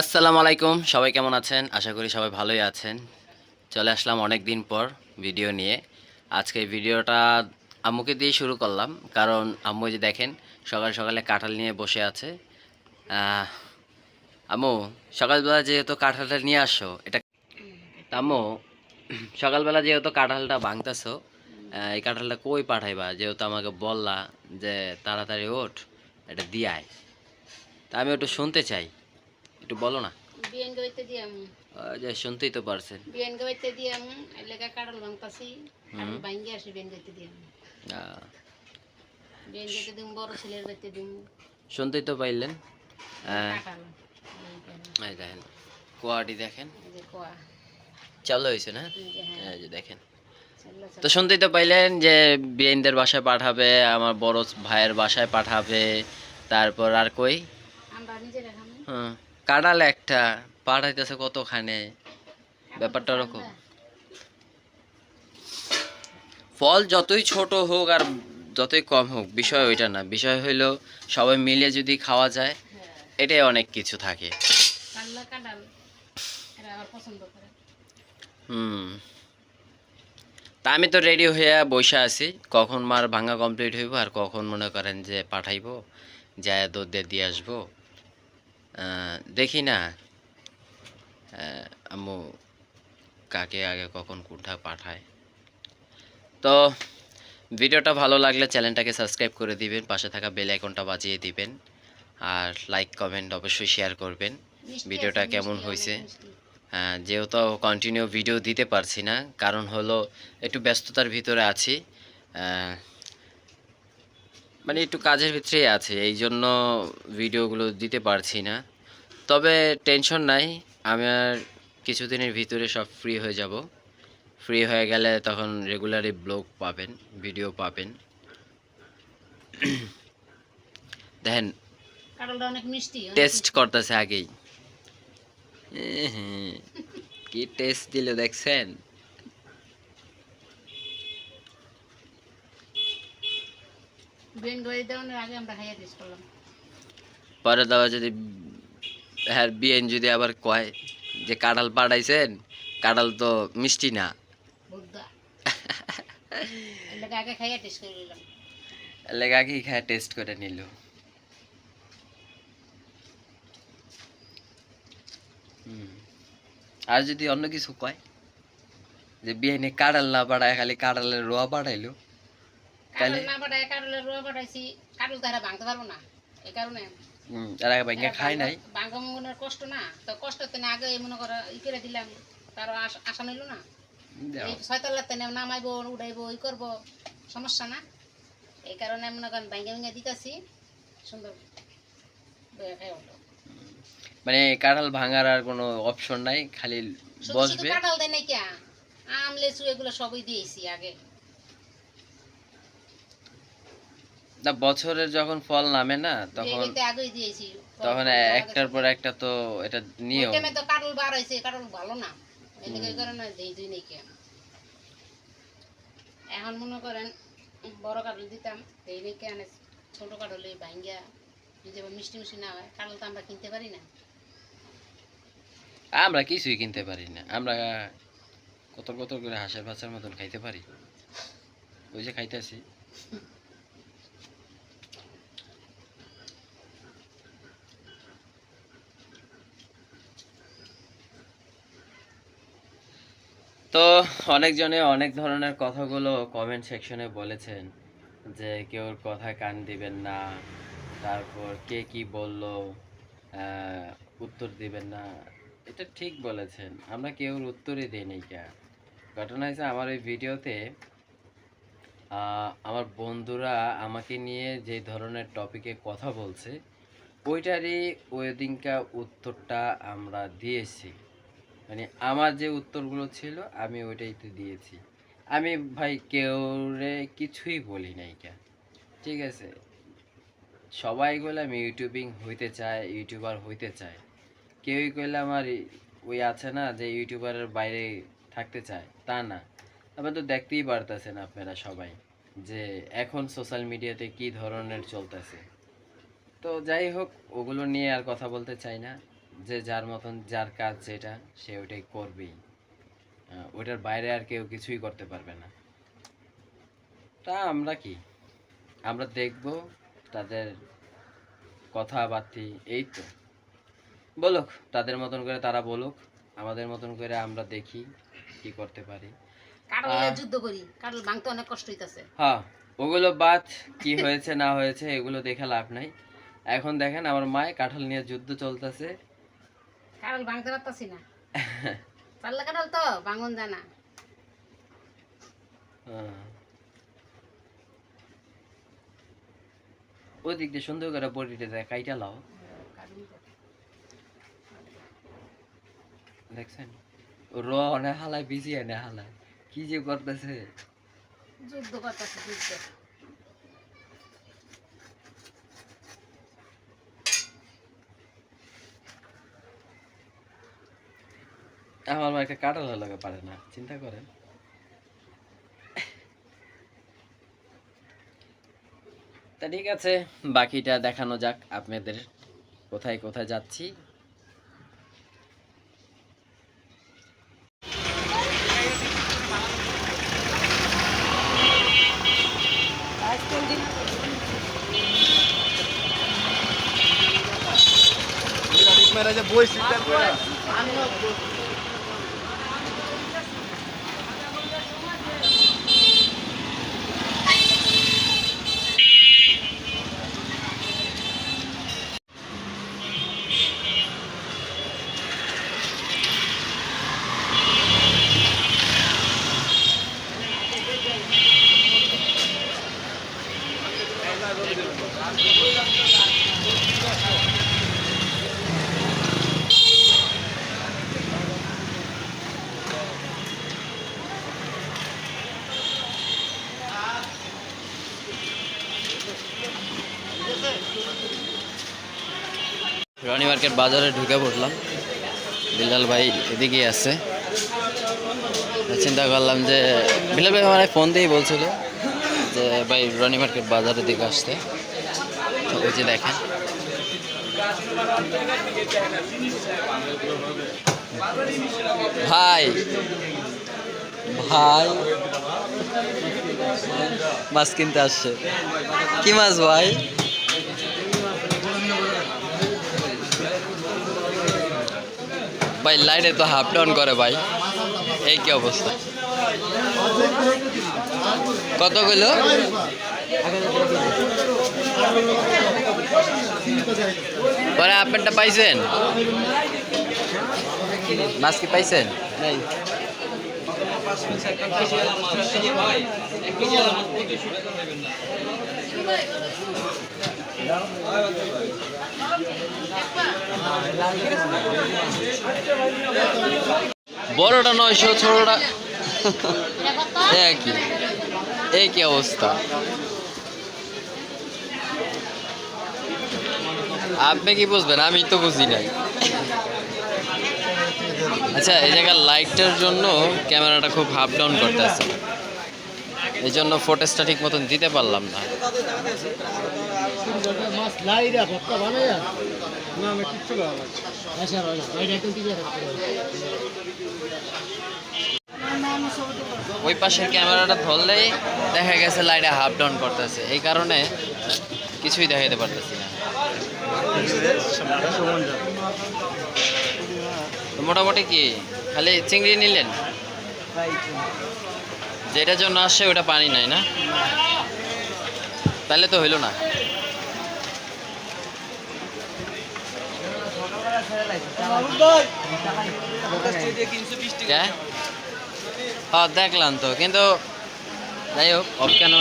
আসসালামু আলাইকুম, সবাই কেমন আছেন? আশা করি সবাই ভালোই আছেন। চলে আসলাম অনেক দিন পর ভিডিও নিয়ে। আজকে ভিডিওটা আম্মুকে দিয়ে শুরু করলাম, কারণ আম্মু যে দেখেন, সকাল সকালে কাঁঠাল নিয়ে বসে আছে। আম্মু, সকালবেলা যেহেতু কাঁঠালটা নিয়ে আসো, এটা আম্মু, সকালবেলা যেহেতু কাঁঠালটা ভাঙতেছো এই কাঁঠালটা কই পাঠাইবা? যেহেতু আমাকে বললা যে তাড়াতাড়ি ওঠ, এটা দিয়ায় তা আমি একটু শুনতে চাই। একটু বলো না। বিয়ান গাইতে দিয়াম যে শুনতেই তো পারছেন। বিয়ান গাইতে দিয়াম এলাকা কাড়ল ভাঙতাছি কাড়ল হুম। ভাঙ্গি আসি বিয়ান গাইতে দিয়াম বিয়ান গাইতে দিম বড় ছেলের গাইতে দিম। শুনতেই তো পাইলেন। এই দেখেন কোয়াটি দেখেন। চালু হয়েছে না? এই যে হ্যাঁ। যে দেখেন। তো শুনতেই তো পাইলেন যে বিয়েনদের বাসায় পাঠাবে আমার বড় ভাইয়ের বাসায় পাঠাবে তারপর আর কই? আমরা হুম। কাটাল একটা পাঠাইতেছে কতখানে? ব্যাপারটা ওরকম। ফল যতই ছোট হোক আর যতই কম হোক বিষয় ওইটা না। বিষয় হইল সবাই মিলে যদি খাওয়া যায় এটাই অনেক কিছু থাকে। হুম। তা আমি তো রেডি হয়ে বসে আছি। কখন মার ভাঙা কমপ্লিট হইব আর কখন মনে করেন যে পাঠাইবো যায় দুধ দিয়ে দিয়ে আসব। দেখি না। আম্মু কাকে আগে কখন কোনটা পাঠায়। তো ভিডিওটা ভালো লাগলে চ্যানেলটাকে সাবস্ক্রাইব করে দিবেন পাশে থাকা বেল আইকনটা বাজিয়ে দিবেন আর লাইক কমেন্ট অবশ্যই শেয়ার করবেন। ভিডিওটা কেমন হয়েছে? হ্যাঁ, যেহেতু কন্টিনিউ ভিডিও দিতে পারছি না কারণ হলো একটু ব্যস্ততার ভিতরে আছি। মানে একটু কাজের ভিতরেই আছে এই জন্য ভিডিওগুলো দিতে পারছি না। তবে টেনশন নাই আমার কিছুদিনের ভিতরে সব ফ্রি হয়ে যাব। ফ্রি হয়ে গেলে তখন রেগুলারই ব্লগ পাবেন ভিডিও পাবেন। দেখেন কাটালটা অনেক মিষ্টি টেস্ট। করতেছে আগেই। এহে, কি টেস্ট দিল দেখছেন? বিয়ান গাইতে দেওয়ানোর আগে আমরা খাইয়া টেস্ট করলাম। পরে দাবা যদি হ্যাঁ বিয়েন যদি আবার কয় যে কাঁঠাল পাঠাইছেন কাঁঠাল তো মিষ্টি না। আগে খাইয়া টেস্ট করে নিলাম। লেগা কি খায় টেস্ট করে নিল। আর যদি অন্য কিছু কয় যে বিয়েনে কাঁঠাল না পাঠায় খালি কাঁঠালের রোয়া পাঠাইলো। না রোয়া ভাঙতে পারব এই কারণে। নাই। কষ্ট না। তো আগে মনে করো ই করে দিলাম কারও আশা নিল না। এই ছয়তলার নামাইবো উড়াইবো ই করব সমস্যা না। এই কারণে মনে করেন দিতেছি সুন্দর মানে কাঁঠাল ভাঙার আর কোনো অপশন নাই খালি বসবে। কাঁঠাল দেয় নাকি আম লেচু এগুলো সবই দিয়েছি আগে। না বছরের যখন ফল নামে না তখন তখন একটার পর একটা তো এটা নিয়ম তো বার ভালো না। এদিকে কারণে দেই দুই নাকি এখন মনে করেন বড় কাটল দিতাম দেই নাকি আনে ছোট কাটলে ভাঙ্গিয়া যদি মিষ্টি মিষ্টি না হয় কাটল তো আমরা কিনতে পারি না। আমরা কিছুই কিনতে পারি না আমরা কত কত করে হাঁসের বাচ্চার মতন খাইতে পারি। ওই যে খাইতেছি। তো অনেকজনে অনেক ধরনের কথাগুলো কমেন্ট সেকশনে বলেছেন যে কেউ কথা কান দিবেন না, তারপর কে কি বলল উত্তর দিবেন না, এটা ঠিক বলেছেন। আমরা কেউর উত্তরই দিই নাই কে ঘটনা হয়েছে আমার ওই ভিডিওতে আমার বন্ধুরা আমাকে নিয়ে যে ধরনের টপিকে কথা বলছে, ওইটারই ওই দিনকার উত্তরটা আমরা দিয়েছি। মানে আমার যে উত্তরগুলো ছিল, আমি ওইটাইতে দিয়েছি। আমি ভাই কেউরে কিছুই বলি নাই কে। ঠিক আছে? সবাই বলে আমি ইউটিউবিং হইতে চায় ইউটিউবার হইতে চায় কেউই কইলে আমার ওই আছে না যে ইউটিউবারের বাইরে থাকতে চায়, তা না। আপনি তো দেখতেই পারতেছেন আপনারা সবাই যে এখন সোশ্যাল মিডিয়াতে কি ধরনের চলতেছে। তো যাই হোক, ওগুলো নিয়ে আর কথা বলতে চাই না। যে যার মতন যার কাজ যেটা সে ওইটাই করবেই। ওইটার বাইরে আর কেউ কিছুই করতে পারবে না। তা আমরা কি? আমরা দেখব তাদের কথাবার্তি এই তো। বলুক তাদের মতন করে তারা বলুক আমাদের মতন করে আমরা দেখি কি করতে পারি। যুদ্ধ করি কাটল ভাঙতে অনেক কষ্ট হইতাছে। হ্যাঁ ওগুলো বাদ কি হয়েছে না হয়েছে এগুলো দেখে লাভ নাই। এখন দেখেন আমার মায়ে কাঁঠাল নিয়ে যুদ্ধ চলতেছে। ভাঙতে পারতাছি না। তো ভাঙন জানা ওই দিক দিয়ে সুন্দর করে বডিটা দেয় কাইটা লাও। দেখছেন? র অনে হালায় বিজি এনে হালায়। কি যে করতেছে? যুদ্ধ করতেছে যুদ্ধ। আমার মা একটা কাঁঠাল লাগে পারে না, চিন্তা করেন। তা ঠিক আছে, বাকিটা দেখানো যাক, আপনাদের কোথায় কোথায় যাচ্ছি। রনি মার্কেট বাজারে ঢুকে পড়লাম। বিলাল ভাই এদিকে আছে। চিন্তা করলাম যে বিলাল ভাই আমার ফোন দিয়েই বলছিল যে, ভাই রনি মার্কেট বাজারের দিকে আসতে। ওই যে দেখেন। ভাই ভাই, মাছ কিনতে আসছে। কি মাছ ভাই? ভাই লাইটে তো হাফ ডাউন করে ভাই। এই কি অবস্থা? কত কইলো? পরে আপনারটা পাইছেন? মাছ কি পাইছেন? বড়টা নয়শো, ছোটটা একই। কি অবস্থা। আপনি কি বুঝবেন? আমি তো বুঝি নাই। আচ্ছা এই জায়গার লাইটটার জন্য ক্যামেরাটা খুব হাফ ডাউন করতেছে এই জন্য ফোটেজটা ঠিক মতন দিতে পারলাম না। ওই পাশের ক্যামেরাটা ধরলেই দেখা গেছে লাইটে হাফ ডাউন করতেছে। এই কারণে কিছুই দেখাইতে পারতেছি না। মোটামুটি কি? খালি চিংড়ি নিলেন? যেটার জন্য আসছে ওটা পানি নাই না? তাহলে তো হইল না। হ্যাঁ দেখলাম তো কিন্তু যাই হোক অফ কেন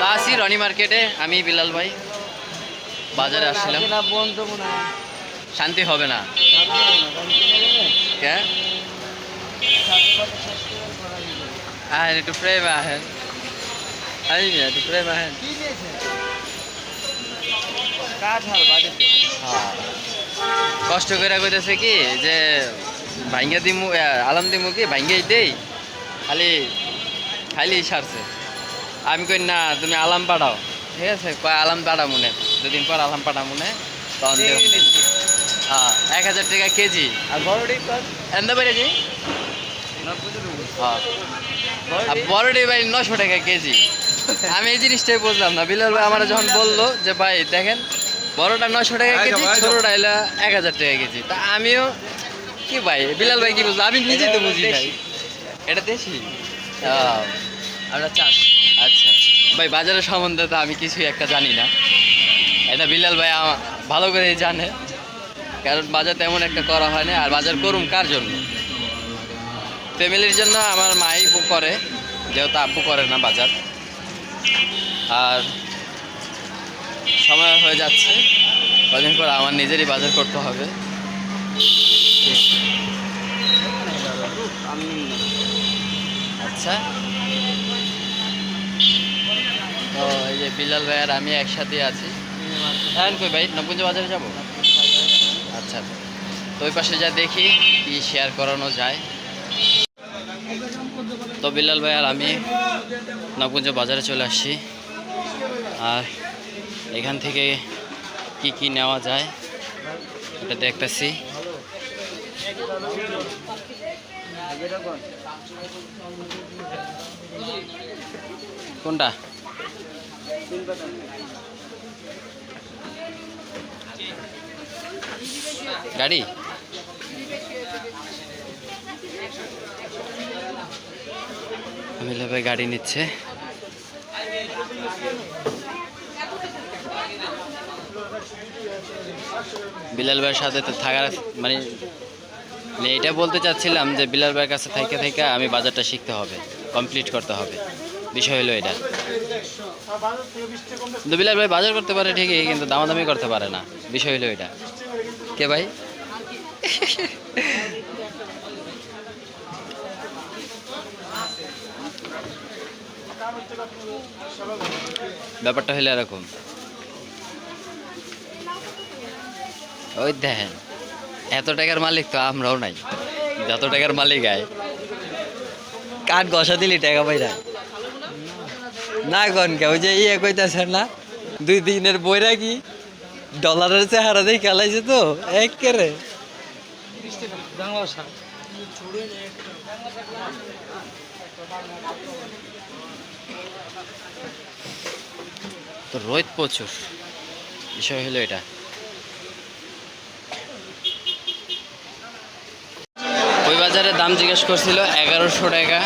তা আসি রনি মার্কেটে আমি বিলাল ভাই। বাজারে আসছিলাম। শান্তি হবে না। কে? আহেন একটু প্রেম আহেন আই মিয়া একটু প্রেম আহেন হ্যাঁ। কষ্ট করে কইতেছে কি যে ভাঙ্গা দিমু আলাম দিমু কি ভাঙ্গে দেই খালি খালি সারছে আমি কই না তুমি আলাম পাঠাও ঠিক আছে কয় আলাম পাঠা মনে দুদিন পর আলাম পাঠা মনে তখন হ্যাঁ এক হাজার টাকা কেজি আর বড়ডি কত এনতে পারে জি হ্যাঁ। আর ভাই নশো টাকা কেজি। আমি এই জিনিসটাই বুঝলাম না। বিলাল ভাই আমার যখন বলল যে ভাই দেখেন বড়টা নশো টাকা কেজি ছোটটা হইল এক হাজার টাকা কেজি। তা আমিও কি ভাই বিলাল ভাই কি বুঝলো? আমি নিজেই তো বুঝি ভাই এটা দেশি? আমরা চাষ। আচ্ছা। ভাই বাজারের সম্বন্ধে তো আমি কিছুই একটা জানি না। এটা বিলাল ভাই ভালো করেই জানে। কারণ বাজার তেমন একটা করা হয় না। আর বাজার করুম কার জন্য? ফ্যামিলির জন্য আমার মাই বু- করে, যেহেতু আব্বু করে না বাজার। আর সময় হয়ে যাচ্ছে, কদিন পর আমার নিজেরই বাজার করতে হবে। আচ্ছা। তো এই যে বিলাল ভাই আর আমি একসাথে আছি। হ্যাঁ কই ভাই? নবগঞ্জ বাজারে যাব? আচ্ছা। তো ওই পাশে যা দেখি, কি শেয়ার করানো যায়। তো বিলাল ভাই আর আমি নবগঞ্জ বাজারে চলে আসছি। আর এখান থেকে কি কি নেওয়া যায় এটা দেখতেছি। কোনটা? গাড়ি? আমিলা ভাই গাড়ি নিচ্ছে। বিলাল ভাইয়ের সাথে তো থাকার মানে মানে এটা বলতে চাচ্ছিলাম যে বিলাল ভাইয়ের কাছে থেকে থেকে আমি বাজারটা শিখতে হবে কমপ্লিট করতে হবে। বিষয় হলো এটা। কিন্তু বিলাল ভাই বাজার করতে পারে ঠিকই, কিন্তু দামাদামি করতে পারে না। বিষয় হলো এটা। কে ভাই? ব্যাপারটা হলো এরকম। ওই দেখেন, এত টাকার মালিক তো আমরাও নাই। যত টাকার মালিক আয়। কাঠ গসা দিলি টাকা পাই না না গন কে ওই যে ইয়ে কইতাছে না, দুই দিনের বইরা কি ডলারের চেহারা দিয়ে খেলাইছে তো? এক কেরে বাংলা তো রোদ প্রচুর। বিষয় হলো এটা। ওই বাজারে দাম জিজ্ঞেস করছিল এগারোশো টাকা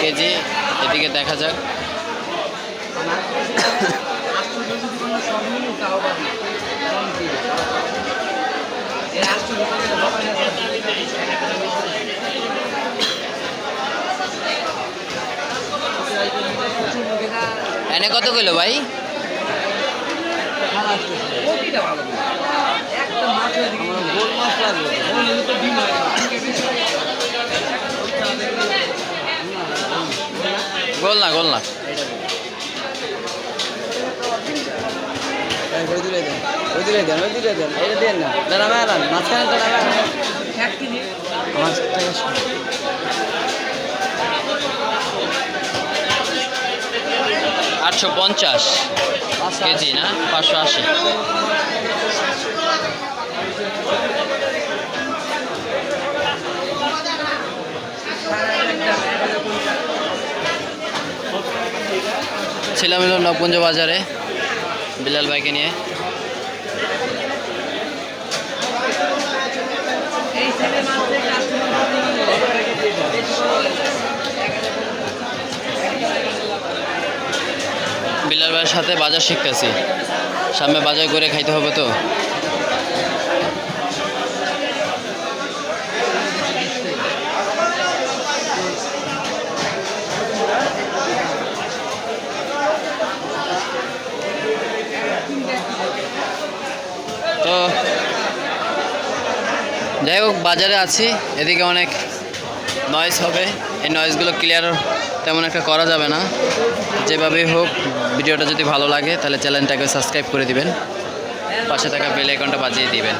কেজি। এদিকে দেখা যাক। এনে কত কইলো ভাই? গোল না গোল না। ওই দিলে দেন ওই দিলে দেন ওই দিলে দেন এটা দেন না দাঁড়া মেলান মাঝখানে দাঁড়া মেলান আমার আটশো পঞ্চাশ কেজি না? পাঁচশো আশি। ছিলাম নবগঞ্জ বাজারে বিলাল ভাইকে নিয়ে। বিলাল ভাইয়ের সাথে বাজার শিখতেছি। সামনে বাজার করে খাইতে হবে তো। তো, যাই হোক, বাজারে আছি। এদিকে অনেক নয়েজ হবে। এই নয়েজগুলো ক্লিয়ার তেমন একটা করা যাবে না। যেভাবেই হোক ভিডিওটা যদি ভালো লাগে, তাহলে চ্যানেলটাকে সাবস্ক্রাইব করে দিবেন। পাশে থাকা বেল আইকনটা বাজিয়ে দিবেন।